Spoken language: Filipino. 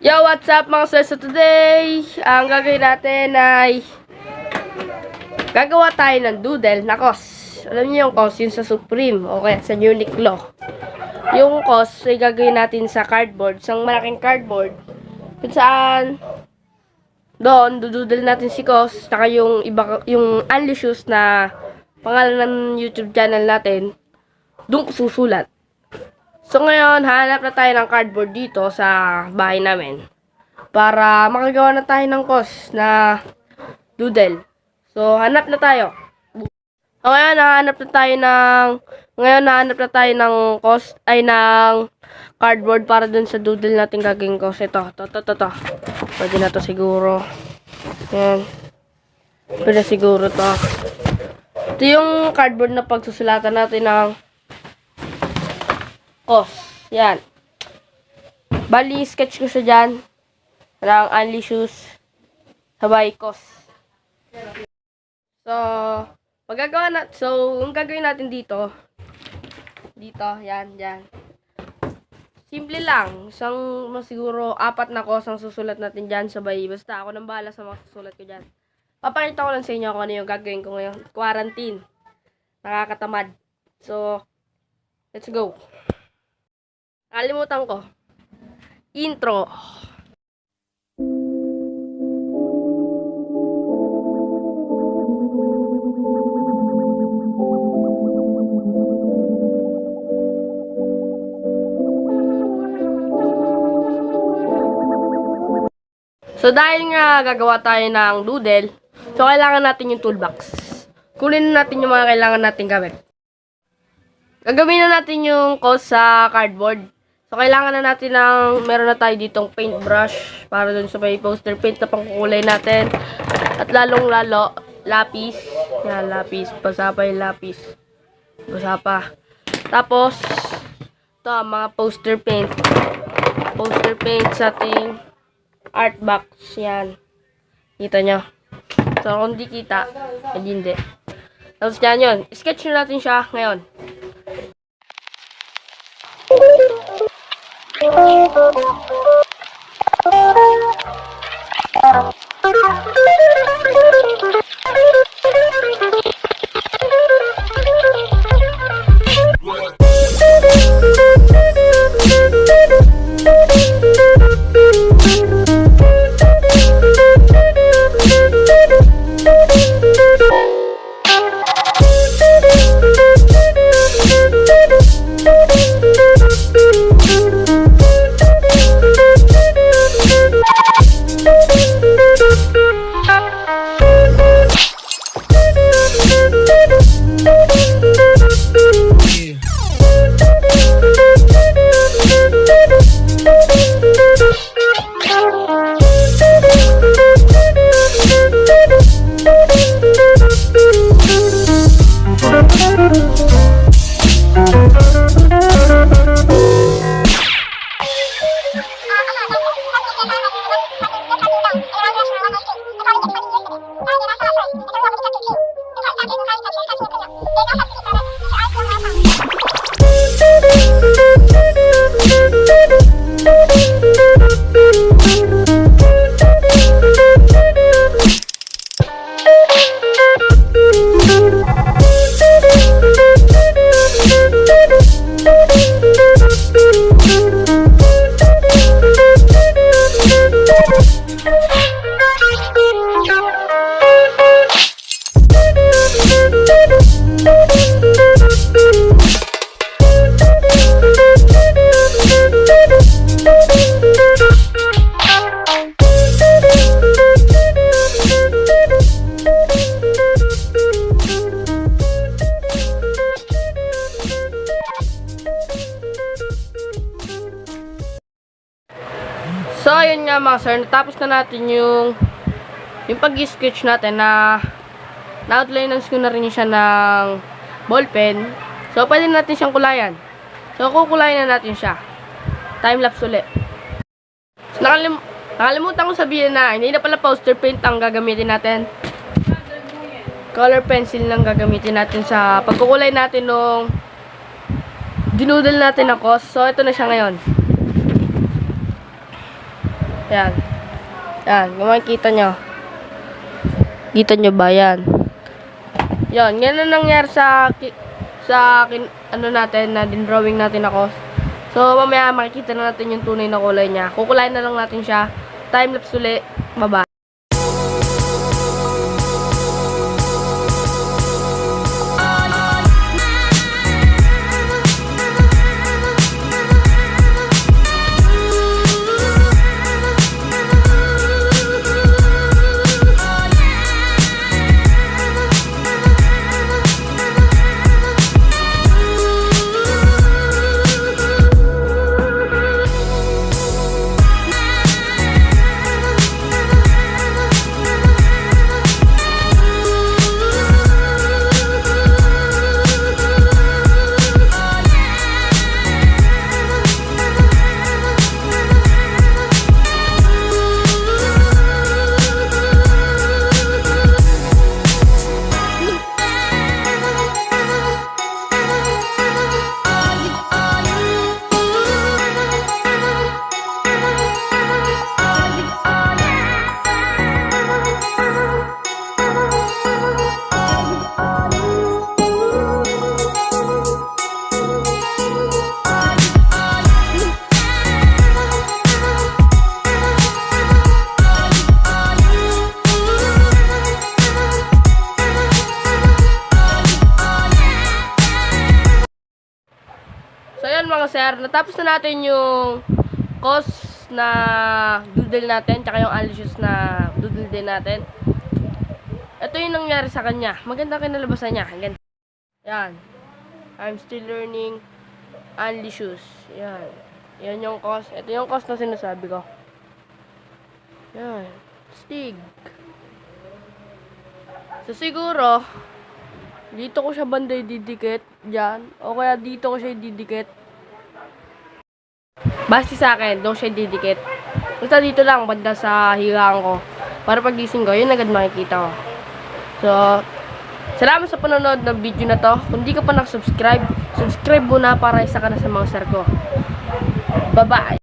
Yo, what's up mga sir? So today, ang gagawin natin ay gagawa tayo ng doodle na cos. Alam niyo yung cos, yun sa Supreme o kaya sa Uniqlo. Yung cos ay gagawin natin sa cardboard, isang malaking cardboard. Kung saan doon, dududel natin si cos, saka yung iba, yung Unlicious na pangalan ng YouTube channel natin, doon susulat. So ngayon, hanap na tayo ng cardboard dito sa bahay namin. Para makagawa na tayo ng cos na doodle. So, hanap na tayo. So, ngayon, nahanap na tayo ng... Ngayon, nahanap na tayo ng cos... Ay, ng cardboard para dun sa doodle natin gagawin cos. Ito, to, to, to, to. Pwede na to siguro. Yan. Pwede siguro to. Ito yung cardboard na pagsusulatan natin ng cos. Yan. Bali, sketch ko siya dyan. ng unlicious sabay cos. So, magagawa na, so, ang gagawin natin dito, dito, yan, yan. Simple lang, isang, siguro, apat na cos ang susulat natin dyan sabay. Basta ako nang bahala sa mga susulat ko dyan. Papakita ko lang sa inyo kung ano yung gagawin ko ngayon. Quarantine. Nakakatamad. So, let's go. Nakalimutan ko. Intro. So, dahil nga gagawa tayo ng doodle, so kailangan natin yung toolbox. Kunin na natin yung mga kailangan natin gawin. Gagawin na natin yung cause sa cardboard. So, kailangan na natin ng, meron na tayo ditong paintbrush para dun sa may poster paint na pangkukulay natin. At lalong-lalo, lapis. Yan, lapis. Basa pa yung lapis. Basa pa. Tapos, ito, mga poster paint. Poster paint sa ating art box. Yan. Kita nyo. So, kung di kita, hindi hindi. Tapos yan yun. Sketch na natin siya ngayon. So, ayun Ha ha ha! Nga mga sir, natapos na natin yung yung pag-sketch natin na na-outlinans ko na rin siya ng ballpen. So, pwede natin siyang kulayan. So, kukulayan na natin siya. Time-lapse ulit. So, nakalim nakalimutan ko sabihin na hindi na pala poster paint ang gagamitin natin. Color pencil lang gagamitin natin sa pagkukulay natin nung dinudal natin ako. So, ito na siya ngayon. Yan. Yan, kung makikita nyo. Kita nyo ba yan? Yan, yan ang nangyari sa sa kin, ano natin, na din drawing natin ako. So, mamaya makikita na natin yung tunay na kulay niya. Kukulayin na lang natin siya. Time-lapse ulit. Baba. Sir, natapos na natin yung cost na doodle natin, tsaka yung alicious na doodle din natin. Ito yung nangyari sa kanya. Maganda kinalabasan niya. Ganda. Yan. I'm still learning alicious. Yan. Yan yung cost. Ito yung cost na sinasabi ko. Yan. Stig. So siguro, dito ko siya banday didikit. Diyan. O kaya dito ko siya didikit. Basta sa akin, doon siya didikit. Basta dito lang, banda sa higaan ko. Para pagising ko, yun agad makikita ko. So, salamat sa panonood ng video na to. Kung di ka pa nakasubscribe, subscribe muna para isa ka na sa mga sir ko. Bye-bye!